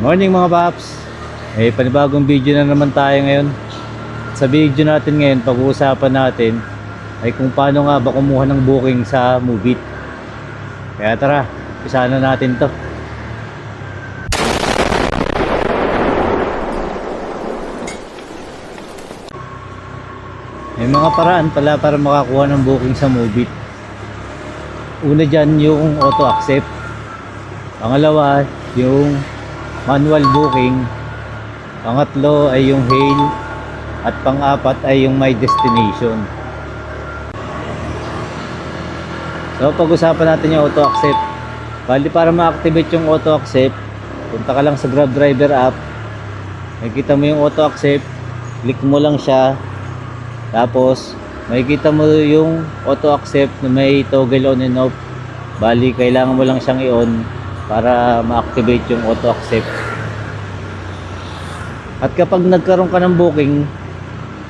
Morning mga paps! May panibagong video na naman tayo ngayon. Sa video natin ngayon, pag-uusapan natin ay kung paano nga ba kumuha ng booking sa Movit. Kaya tara, isa na natin to. May mga paraan pala para makakuha ng booking sa Movit. Una dyan yung auto accept. Pangalawa, yung manual booking. Pangatlo ay yung hail. At pang-apat ay yung my destination. So pag-usapan natin yung auto accept. Bali para ma-activate yung auto accept, punta ka lang sa Grab Driver app. Makikita mo yung auto accept, click mo lang siya. Tapos makikita mo yung auto accept na may toggle on and off. Bali kailangan mo lang siyang i-on para ma-activate yung auto accept. At kapag nagkaroon ka ng booking,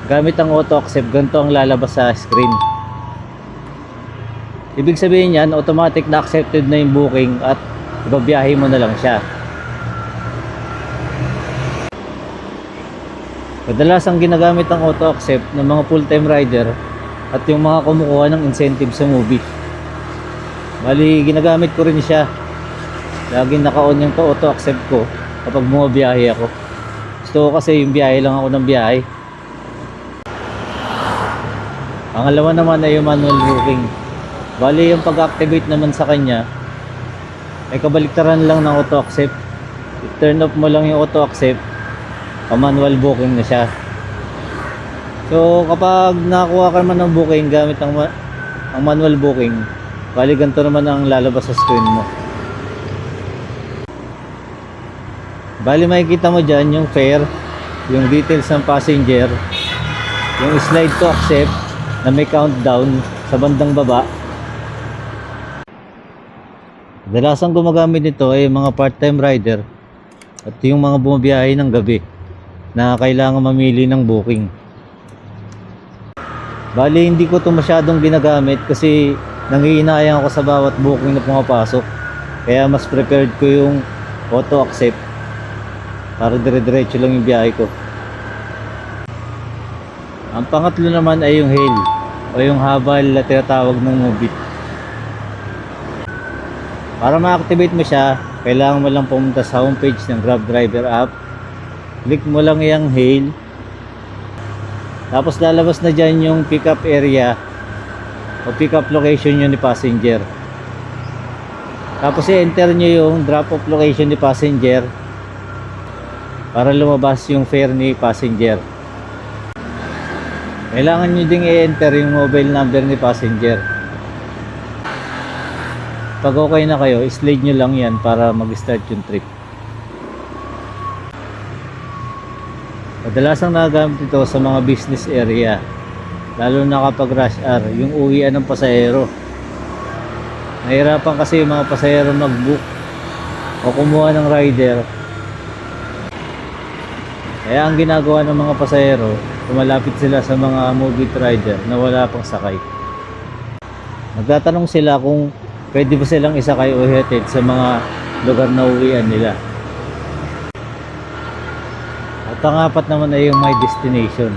gamit ang auto accept, ganito ang lalabas sa screen. Ibig sabihin yan, automatic na accepted na yung booking at ibabiyahe mo na lang siya. Kadalasang ginagamit ang auto accept ng mga full-time rider at yung mga kumukuha ng incentive sa movie. Bali, ginagamit ko rin siya. Laging naka-on yung to auto accept ko kapag bumabiyahe ako. Gusto ko kasi yung biyahe lang ako ng biyahe. Pangalawa naman ay yung manual booking. Bali yung pag-activate naman sa kanya ay kabaliktaran lang ng auto accept. I-turn off mo lang yung auto accept, pa-manual booking na siya. So kapag nakuha ka naman ng booking gamit ang, ma- ang manual booking, bali ganito naman ang lalabas sa screen mo. Bali makikita mo dyan yung fare, yung details ng passenger, yung slide to accept na may countdown sa bandang baba. Kadalasang gumagamit nito ay mga part-time rider at yung mga bumabiyahe ng gabi na kailangan mamili ng booking. Bali, hindi ko ito masyadong ginagamit kasi nangihinayang ako sa bawat booking na pumapasok. Kaya mas prepared ko yung auto accept para dire-diretso lang yung biyahe ko. Ang pangatlo naman ay yung hail o yung habal na tinatawag ng Mobit. Para ma-activate mo siya, kailangan mo lang pumunta sa homepage ng Grab Driver app. Click mo lang yung hail. Tapos lalabas na dyan yung pickup area o pickup location yun ni passenger. Tapos i-enter nyo yung drop-off location ni passenger para lumabas yung fare ni passenger. Kailangan nyo ding i-enter yung mobile number ni passenger. Pag okay na kayo, slide nyo lang yan para mag-start yung trip. Kadalasang nagagamit ito sa mga business area. Lalo na kapag rush hour, yung uwian ng pasahero. Nahirapan kasi yung mga pasahero mag-book o kumuha ng rider. Kaya ang ginagawa ng mga pasahero, tumalapit sila sa mga movie rider na wala pang sakay. Nagtatanong sila kung pwede ba silang isakay o ihatid sa mga lugar na uwian nila. At ang apat naman ay yung My Destination.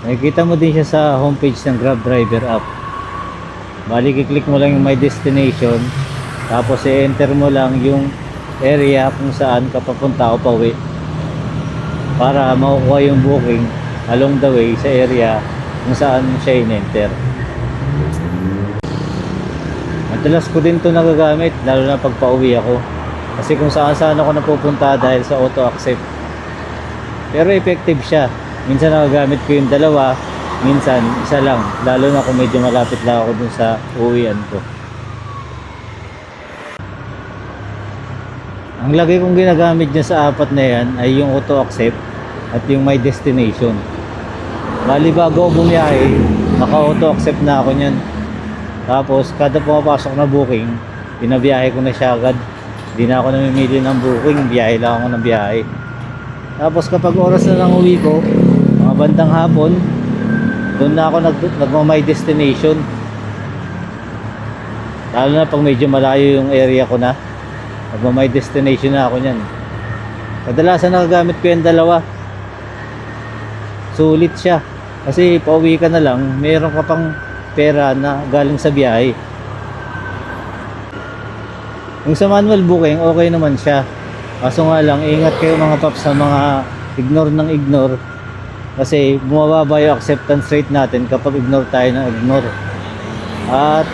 Nakikita mo din siya sa homepage ng Grab Driver app. Bali, kiklik mo lang yung My Destination, tapos i-enter mo lang yung area kung saan ka papunta o pauwi para makukuha yung booking along the way sa area kung saan siya in-enter. Madalas ko din to nagagamit lalo na pag pauwi ako. Kasi kung saan saan ako napupunta dahil sa auto accept. Pero effective siya. Minsan nagagamit ko yung dalawa, minsan isa lang. Lalo na kung medyo malapit lang ako dun sa uwian ko. Ang lagay kong ginagamit dyan sa apat na yan ay yung auto accept at yung my destination. Bali bago bumiyahe, naka auto accept na ako niyan. Tapos kada pumapasok na booking, binabiyahe ko na siya agad. Hindi na ako namimili ng booking, biyahe lang ako ng biyahe. Tapos kapag oras na ng uwi ko, mga bandang hapon, doon na ako nag, nagma my destination. Lalo na pag medyo malayo yung area ko na, nagma my destination na ako niyan. Kadalasan nakagamit ko yung dalawa. Sulit siya. Kasi pauwi ka na lang, meron ka pang pera na galing sa biyahe. Yung sa manual booking, okay naman siya. Kaso nga lang, ingat kayo mga paps sa mga ignore ng ignore. Kasi bumababa yung acceptance rate natin kapag ignore tayo ng ignore. At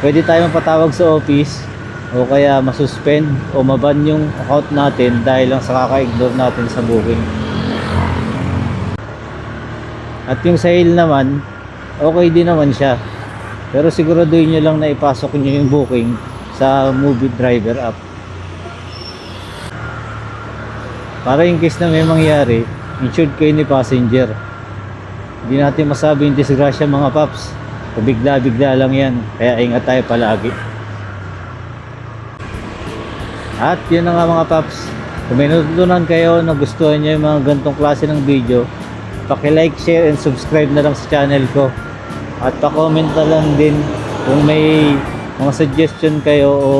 pwede tayo mapatawag sa office o kaya masuspend o maban yung account natin dahil lang sa kaka-ignore natin sa booking. At yung sale naman, okay din naman siya. Pero siguraduhin nyo lang na ipasok nyo yung booking sa movie driver app. Para in case na may mangyari, insured kayo ni passenger. Hindi natin masabi yung disgrasya mga paps. Pabigla-bigla lang yan. Kaya ingat tayo palagi. At yun na nga mga paps. Kung may natutunan kayo na gustuhan nyo yung mga gantong klase ng video, paki-like, share, and subscribe na lang sa channel ko. At pa-comment na lang din kung may mga suggestion kayo o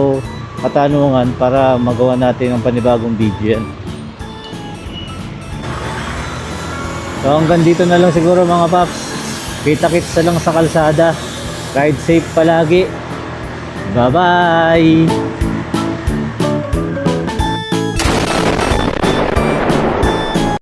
katanungan para magawa natin ng panibagong video yan. So hanggang dito na lang siguro mga paps. Kita-kits na lang sa kalsada. Ride safe palagi. Bye-bye!